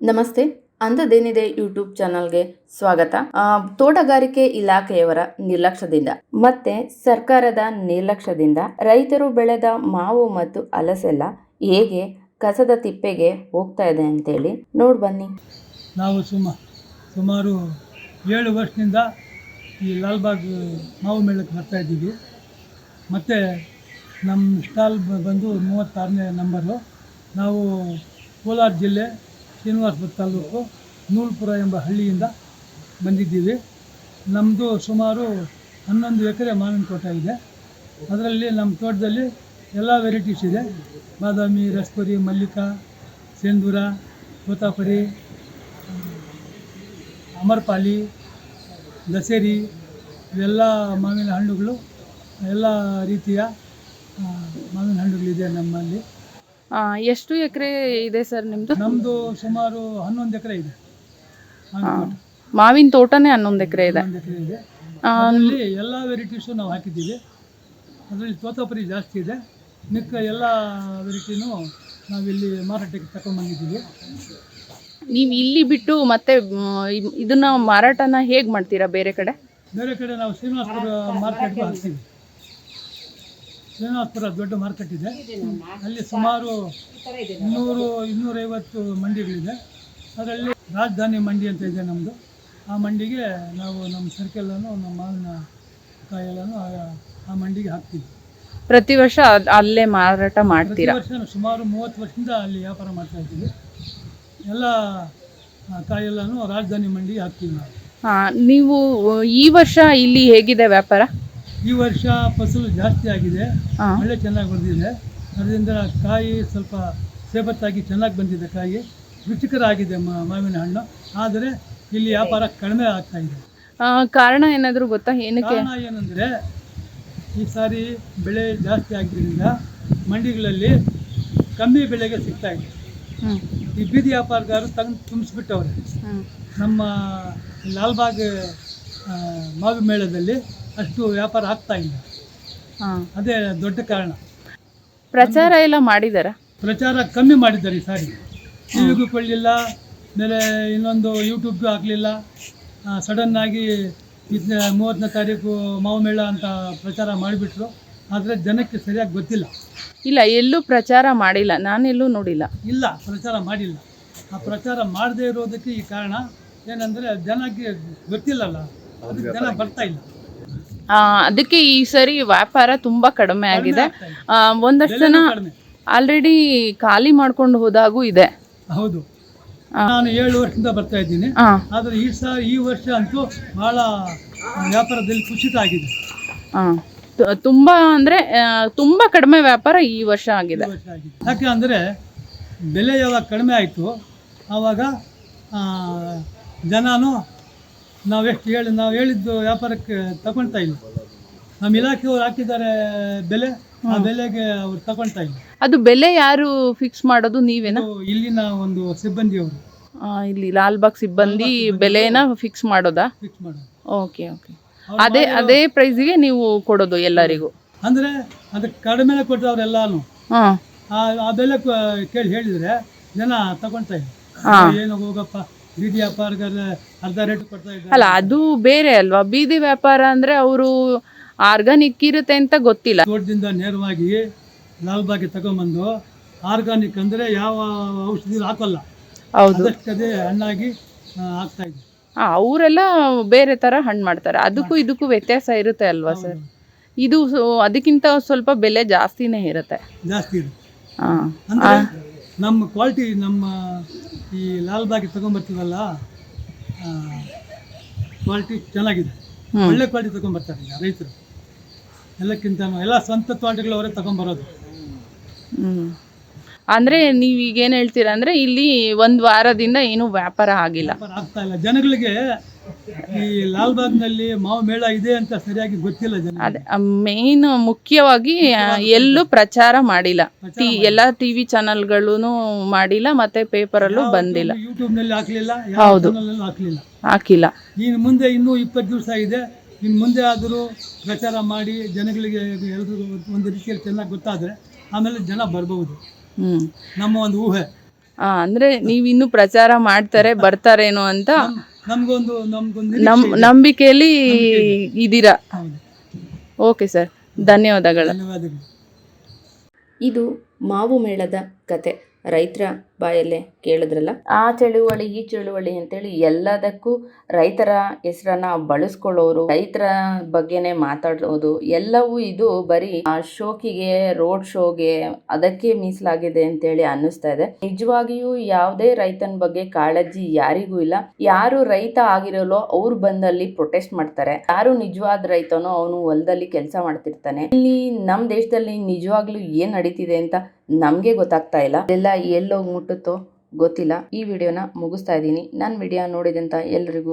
ನಮಸ್ತೆ, ಅಂಥದ್ದೇನಿದೆ ಯೂಟ್ಯೂಬ್ ಚಾನಲ್ಗೆ ಸ್ವಾಗತ. ತೋಟಗಾರಿಕೆ ಇಲಾಖೆಯವರ ನಿರ್ಲಕ್ಷ್ಯದಿಂದ ಮತ್ತೆ ಸರ್ಕಾರದ ನಿರ್ಲಕ್ಷ್ಯದಿಂದ ರೈತರು ಬೆಳೆದ ಮಾವು ಮತ್ತು ಅಲಸೆಲ್ಲ ಹೇಗೆ ಕಸದ ತಿಪ್ಪೆಗೆ ಹೋಗ್ತಾ ಇದೆ ಅಂತೇಳಿ ನೋಡ್ ಬನ್ನಿ. ನಾವು ಸುಮ, ಸುಮಾರು ಏಳು ವರ್ಷದಿಂದ ಈ ಲಾಲ್ಬಾಗ್ ಮಾವು ಮೇಳಕ್ಕೆ ಬರ್ತಾ ಇದ್ದೀವಿ. ಮತ್ತು ನಮ್ಮ ಸ್ಟಾಲ್ ಬಂದು ಮೂವತ್ತಾರನೇ ನಂಬರು. ನಾವು ಕೋಲಾರ ಜಿಲ್ಲೆ ಶ್ರೀನಿವಾಸಪುರ ತಾಲೂಕು ನೂಲ್ಪುರ ಎಂಬ ಹಳ್ಳಿಯಿಂದ ಬಂದಿದ್ದೀವಿ. ನಮ್ಮದು ಸುಮಾರು ಹನ್ನೊಂದು ಎಕರೆ ಮಾವಿನ ತೋಟ ಇದೆ. ಅದರಲ್ಲಿ ನಮ್ಮ ತೋಟದಲ್ಲಿ ಎಲ್ಲ ವೆರೈಟೀಸ್ ಇದೆ. ಬಾದಾಮಿ ರಸ್ಪುರಿ ಮಲ್ಲಿಕಾ, ಸೇಂದೂರ ಕೋತಾಪುರಿ ಅಮರ್ಪಾಲಿ, ದಸೇರಿ ಇವೆಲ್ಲ ಮಾವಿನ ಹಣ್ಣುಗಳು ಎಲ್ಲ ರೀತಿಯ ಮಾವಿನ ಹಣ್ಣುಗಳಿದೆ ನಮ್ಮಲ್ಲಿ. ಎಷ್ಟು ಎಕರೆ ಇದೆ ಸರ್ ನಿಮ್ದು? ನಮ್ಮದು ಸುಮಾರು ಹನ್ನೊಂದು ಎಕರೆ ಇದೆ. ಮಾವಿನ ತೋಟನೇ ಹನ್ನೊಂದು ಎಕರೆ ಹನ್ನೊಂದು ಎಕರೆ ಇದೆ. ಅಲ್ಲಿ ಎಲ್ಲ ವೆರೈಟೀಸು ನಾವು ಹಾಕಿದ್ದೀವಿ. ಅದರಲ್ಲಿ ತೋತಾಪುರಿ ಜಾಸ್ತಿ ಇದೆ. ಮಿಕ್ಕ ಎಲ್ಲ ವೆರೈಟಿನೂ ನಾವಿಲ್ಲಿ ಮಾರಾಟಕ್ಕೆ ತಗೊಂಡ್ಬಂದಿದ್ದೀವಿ ನೀವು ಇಲ್ಲಿ ಬಿಟ್ಟು ಮತ್ತೆ ಮ್, ಇದನ್ನ ಮಾರಾಟನ ಹೇಗೆ ಮಾಡ್ತೀರಾ ಬೇರೆ ಕಡೆ? ಬೇರೆ ಕಡೆ ನಾವು ಶ್ರೀನಿವಾಸಪುರ ಮಾರ್ಕೆಟ್ಗೆ ಹಾಕ್ತೀವಿ ಶ್ರೀನಿವಾಸಪುರ ದೊಡ್ಡ ಮಾರ್ಕೆಟ್ ಇದೆ. ಅಲ್ಲಿ ಸುಮಾರು ಇನ್ನೂರು ಇನ್ನೂರೈವತ್ತು ಮಂಡಿಗಳಿದೆ. ಅದರಲ್ಲಿ ರಾಜಧಾನಿ ಮಂಡಿ ಅಂತ ಇದೆ ನಮ್ಮದು ಆ ಮಂಡಿಗೆ ನಾವು ನಮ್ಮ ಸರ್ಕೆಲ್ಲನೂ ನಮ್ಮ ಮಾವಿನ ಕಾಯೆಲ್ಲನೂ ಆ- ಆ ಮಂಡಿಗೆ ಹಾಕ್ತೀವಿ. ಪ್ರತಿ ವರ್ಷ ಅಲ್ಲೇ ಮಾರಾಟ ಪ್ರತಿ ಮಾಡ್ತೀರಾ ವರ್ಷ ನಾವು ಸುಮಾರು ಮೂವತ್ತು ವರ್ಷದಿಂದ ಅಲ್ಲಿ ವ್ಯಾಪಾರ ಮಾಡ್ತಾ ಇದ್ದೀವಿ. ಎಲ್ಲ ಕಾಯೆಲ್ಲನೂ ರಾಜಧಾನಿ ಮಂಡಿಗೆ ಹಾಕ್ತೀವಿ ನಾವು. ಹಾ, ನೀವು ಈ ವರ್ಷ ಇಲ್ಲಿ ಹೇಗಿದೆ ವ್ಯಾಪಾರ? ಈ ವರ್ಷ ಫಸಲು ಜಾಸ್ತಿ ಆಗಿದೆ. ಮಳೆ ಒಳ್ಳೆ ಚೆನ್ನಾಗಿ ಬಂದಿದೆ. ಅದರಿಂದ ಕಾಯಿ ಸ್ವಲ್ಪ ಸೇಬತ್ತಾಗಿ ಚೆನ್ನಾಗಿ ಬಂದಿದೆ ಕಾಯಿ. ರುಚಿಕರ ಆಗಿದೆ ಮ- ಮಾವಿನ ಹಣ್ಣು. ಆದರೆ ಇಲ್ಲಿ ವ್ಯಾಪಾರ ಕಡಿಮೆ ಆಗ್ತಾ ಇದೆ. ಆ, ಕಾರಣ ಏನಾದರೂ ಗೊತ್ತಾ ಏನಕ್ಕೆ? ಕಾರಣ ಏನಂದರೆ ಈ ಸಾರಿ ಬೆಳೆ ಜಾಸ್ತಿ ಆಗಿದ್ದರಿಂದ ಮಂಡಿಗಳಲ್ಲಿ ಕಮ್ಮಿ ಬೆಲೆಗೆ ಸಿಗ್ತಾ ಇದೆ. ಈ ಬೀದಿ ವ್ಯಾಪಾರಗಾರರು ತಂದು ತುಂಬಿಸ್ಬಿಟ್ಟವ್ರೆ. ನಮ್ಮ ಲಾಲ್ಬಾಗ್ ಆ, ಮಾವು ಮೇಳದಲ್ಲಿ ಅಷ್ಟು ವ್ಯಾಪಾರ ಆಗ್ತಾ ಇಲ್ಲ. ಹಾ. ಅದೇ ದೊಡ್ಡ ಕಾರಣ. ಪ್ರಚಾರ ಎಲ್ಲ ಮಾಡಿದಾರ? ಪ್ರಚಾರ ಕಮ್ಮಿ ಮಾಡಿದ್ದಾರೆ ಈ ಸಾರಿ. ಟಿವಿಗೂ ಕೊಡಲಿಲ್ಲ ಆಮೇಲೆ ಇನ್ನೊಂದು ಯೂಟ್ಯೂಬ್ಗೂ ಆಗಲಿಲ್ಲ ಸಡನ್ನಾಗಿ ಇದನ್ನ ಮೂವತ್ತನೇ ತಾರೀಕು ಮಾವು ಮೇಳ ಅಂತ ಪ್ರಚಾರ ಮಾಡಿಬಿಟ್ರು. ಆದರೆ ಜನಕ್ಕೆ ಸರಿಯಾಗಿ ಗೊತ್ತಿಲ್ಲ. ಇಲ್ಲ ಎಲ್ಲೂ ಪ್ರಚಾರ ಮಾಡಿಲ್ಲ. ನಾನೆಲ್ಲೂ ನೋಡಿಲ್ಲ. ಇಲ್ಲ ಪ್ರಚಾರ ಮಾಡಿಲ್ಲ. ಆ ಪ್ರಚಾರ ಮಾಡದೇ ಇರೋದಕ್ಕೆ ಈ ಕಾರಣ. ಏನಂದರೆ ಜನಕ್ಕೆ ಗೊತ್ತಿಲ್ಲಲ್ಲ. ಅದಕ್ಕೆ ಜನ ಬರ್ತಾ ಇಲ್ಲ. ಅದಕ್ಕೆ ಈ ಸರಿ ವ್ಯಾಪಾರ ತುಂಬಾ ಕಡಿಮೆ ಆಗಿದೆ. ಒಂದಷ್ಟು ಜನ ಆಲ್ರೆಡಿ ಖಾಲಿ ಮಾಡ್ಕೊಂಡು ಹೋದಾಗೂ ಇದೆ. ಹೌದು. ನಾನು ಏಳು ವರ್ಷದಿಂದ ಬರ್ತಾ ಇದ್ದೀನಿ. ಆದರೆ ಈ ಸಹ ಈ ವರ್ಷ ಅಂತೂ ಬಹಳ ವ್ಯಾಪಾರದಲ್ಲಿ ಕುಸಿತ ಆಗಿದೆ. ತುಂಬಾ ಅಂದ್ರೆ ತುಂಬಾ ಕಡಿಮೆ ವ್ಯಾಪಾರ ಈ ವರ್ಷ ಆಗಿದೆ. ಯಾಕೆ ಅಂದರೆ ಬೆಲೆ ಯಾವಾಗ ಕಡಿಮೆ ಆಯಿತು ಆವಾಗ ಜನನು ನಾವೆಷ್ಟು ಹೇಳಿ ನಾವು ಹೇಳಿದ್ದು ವ್ಯಾಪಾರಕ್ಕೆ ತಗೊಳ್ತಾ ಇಲ್ಲ. ನಮ್ಮ ಇಲಾಖೆಯವರು ಹಾಕಿದ್ದಾರೆ ಬೆಲೆ ಆ ಬೆಲೆಗೆ ಅವ್ರು ತಗೊಳ್ತಾ ಇಲ್ಲ. ಅದು ಬೆಲೆ ಯಾರು ಫಿಕ್ಸ್ ಮಾಡೋದು ನೀವೇನಾ? ಇದು ಇಲ್ಲಿನ ಒಂದು ಸಿಬ್ಬಂದಿಯವರು. ಆ, ಇಲ್ಲಿ ಲಾಲ್ಬಾಗ್ ಸಿಬ್ಬಂದಿ ಬೆಲೆನ ಫಿಕ್ಸ್ ಮಾಡೋದಾ? ಫಿಕ್ಸ್ ಮಾಡೋದು. Okay okay. ಅದೇ ಅದೇ ಪ್ರೈಸಿಗೆ ನೀವು ಕೊಡೋದು ಎಲ್ಲರಿಗೂ? ಅಂದರೆ ಅದಕ್ಕೆ ಕಡಿಮೆ ಕೊಟ್ಟವ್ರೆಲ್ಲಾನು ಹಾ. ಆ ಆ ಬೆಲೆ ಕ- ಕೇಳಿ ಹೇಳಿದರೆ ಜನ ತಗೊಳ್ತಾ ಇಲ್ಲ. ಏನು ಹೋಗಪ್ಪ ಬೀದಿ ವ್ಯಾಪಾರಗಾರ ಅರ್ಧ ರೇಟ್ ಕೊಡ್ತಾ ಇದ್ದಾರೆ. ಅಲ್ಲ ಅದು ಬೇರೆ ಅಲ್ವಾ? ಬೀದಿ ವ್ಯಾಪಾರ ಅಂದ್ರೆ ಅವರು ಆರ್ಗಾನಿಕ್ ಇರುತ್ತೆ ಅಂತ ಗೊತ್ತಿಲ್ಲ. ತೋಟದಿಂದ ನೇರವಾಗಿ ಲಾಲ್ಬಾಗ್ಗೆ ತಗೊಂಬಂದು ಆರ್ಗಾನಿಕ್ ಅಂದ್ರೆ ಯಾವ ಔಷಧಿ ಹಾಕೋಲ್ಲ. ಹೌದು. ಅದಕ್ಕದೇ ಹಣ್ಣಾಗಿ ಆ, ಆಗ್ತಾ ಇದೆ ಆ, ಅವರೆಲ್ಲ ಬೇರೆ ತರ ಹಣ್ಣು ಮಾಡ್ತಾರೆ. ಅದಕ್ಕೂ ಇದಕ್ಕೂ ವ್ಯತ್ಯಾಸ ಇರುತ್ತೆ ಅಲ್ವಾ ಸರ್? ಇದು ಸೊ- ಅದಕ್ಕಿಂತ ಸ್ವಲ್ಪ ಬೆಲೆ ಜಾಸ್ತಿನೇ ಇರುತ್ತೆ. ಜಾಸ್ತಿ ಇರುತ್ತೆ. ಹಾ ಅಂದರೆ ನಮ್ಮ ಕ್ವಾಲಿಟಿ ನಮ್ಮ ಈ ಲಾಲ್ಬಾಗ್ಗೆ ತಗೊಂಬರ್ತೀವಲ್ಲ ಕ್ವಾಲಿಟಿ ಚೆನ್ನಾಗಿದೆ. ಒಳ್ಳೆ ಕ್ವಾಲಿಟಿ ತಗೊಂಬರ್ತಾರೆ ಈಗ ರೈತರು. ಎಲ್ಲಕ್ಕಿಂತ ಎಲ್ಲ ಸ್ವಂತ ತಗೊಂಡ್ಬರೋದು ಹ್ಮ್. ಅಂದ್ರೆ ನೀವು ಈಗ ಏನ್ ಹೇಳ್ತೀರಾ ಅಂದ್ರೆ ಇಲ್ಲಿ ಒಂದ್ ವಾರದಿಂದ ಏನು ವ್ಯಾಪಾರ ಆಗಿಲ್ಲ. ವ್ಯಾಪಾರ ಆಗ್ತಾ ಇಲ್ಲ. ಜನಗಳಿಗೆ ಈ ಲಾಲ್ಬಾಗ್ನಲ್ಲಿ ಮಾವು ಮೇಳ ಇದೆ ಅಂತ ಸರಿಯಾಗಿ ಗೊತ್ತಿಲ್ಲ ಜನ ಅದೇ ಮೇನ್ ಮುಖ್ಯವಾಗಿ ಎಲ್ಲೂ ಪ್ರಚಾರ ಮಾಡಿಲ್ಲ. ಟಿ ಎಲ್ಲ ಟಿವಿ ಚಾನಲ್ಗಳೂ ಮಾಡಿಲ್ಲ ಮತ್ತೆ ಪೇಪರಲ್ಲೂ ಬಂದಿಲ್ಲ. ಯೂಟ್ಯೂಬ್ನಲ್ಲಿ ಹಾಕ್ಲಿಲ್ಲ ಹೌದು. ಹಾಕ್ಲಿಲ್ಲ. ಹಾಕಿಲ್ಲ. ಇನ್ನು ಮುಂದೆ ಇನ್ನೂ ಇಪ್ಪತ್ತು ದಿವಸ ಇದೆ. ಇನ್ನು ಮುಂದೆ ಆದರೂ ಪ್ರಚಾರ ಮಾಡಿ ಜನಗಳಿಗೆ ಒಂದು ರೀತಿಯಲ್ಲಿ ಚೆನ್ನಾಗಿ ಗೊತ್ತಾದರೆ ಆಮೇಲೆ ಜನ ಬರ್ಬೋದು. ಹ್ಮ್ ನಮ್ಮ ಒಂದು ಊಹೆ. ಆ, ಅಂದ್ರೆ ನೀವು ಇನ್ನು ಪ್ರಚಾರ ಮಾಡ್ತಾರೆ ಬರ್ತಾರೇನೋ ಅಂತ ನಮ್- ನಮ್ಗೊಂದು ನಮ್ಗೊಂದು ನಮ್ ನಂಬಿಕೆಯಲ್ಲಿ ಇದ್ದೀರಾ? ಓಕೆ ಸರ್ ಧನ್ಯವಾದಗಳು. ಧನ್ಯವಾದಗಳು. ಇದು ಮಾವು ಮೇಳದ ಕತೆ. ರೈತರ ಬಾಯಲ್ಲೇ ಕೇಳಿದ್ರಲ್ಲ? ಆ ಚಳುವಳಿ ಈ ಚಳುವಳಿ ಅಂತೇಳಿ ಎಲ್ಲದಕ್ಕೂ ರೈತರ ಹೆಸರನ್ನ ಬಳಸ್ಕೊಳ್ಳೋರು, ರೈತರ ಬಗ್ಗೆನೇ ಮಾತಾಡೋದು, ಎಲ್ಲವೂ ಇದು ಬರೀ ಆ ಶೋಕಿಗೆ, ರೋಡ್ ಶೋಗೆ ಅದಕ್ಕೆ ಮೀಸಲಾಗಿದೆ ಅಂತೇಳಿ ಅನ್ನಿಸ್ತಾ ಇದೆ. ನಿಜವಾಗಿಯೂ ಯಾವುದೇ ರೈತನ ಬಗ್ಗೆ ಕಾಳಜಿ ಯಾರಿಗೂ ಇಲ್ಲ. ಯಾರು ರೈತ ಆಗಿರೋಲ್ಲೋ ಅವ್ರು ಬಂದಲ್ಲಿ ಪ್ರೊಟೆಸ್ಟ್ ಮಾಡ್ತಾರೆ. ಯಾರು ನಿಜವಾದ ರೈತನೋ ಅವನು ಹೊಲದಲ್ಲಿ ಕೆಲಸ ಮಾಡ್ತಿರ್ತಾನೆ. ಇಲ್ಲಿ ನಮ್ ದೇಶದಲ್ಲಿ ನಿಜವಾಗ್ಲೂ ಏನ್ ನಡೀತಿದೆ ಅಂತ ನಮ್ಗೆ ಗೊತ್ತಾಗ್ತಾ ಇಲ್ಲ. ಎಲ್ಲ ಎಲ್ಲೋಗಿ ಮುಟ್ಟುತ್ತೋ ಗೊತ್ತಿಲ್ಲ. ಈ ವಿಡಿಯೋನ ಮುಗಿಸ್ತಾ ಇದ್ದೀನಿ. ನನ್ನ ವಿಡಿಯೋ ನೋಡಿದಂತ ಎಲ್ರಿಗೂ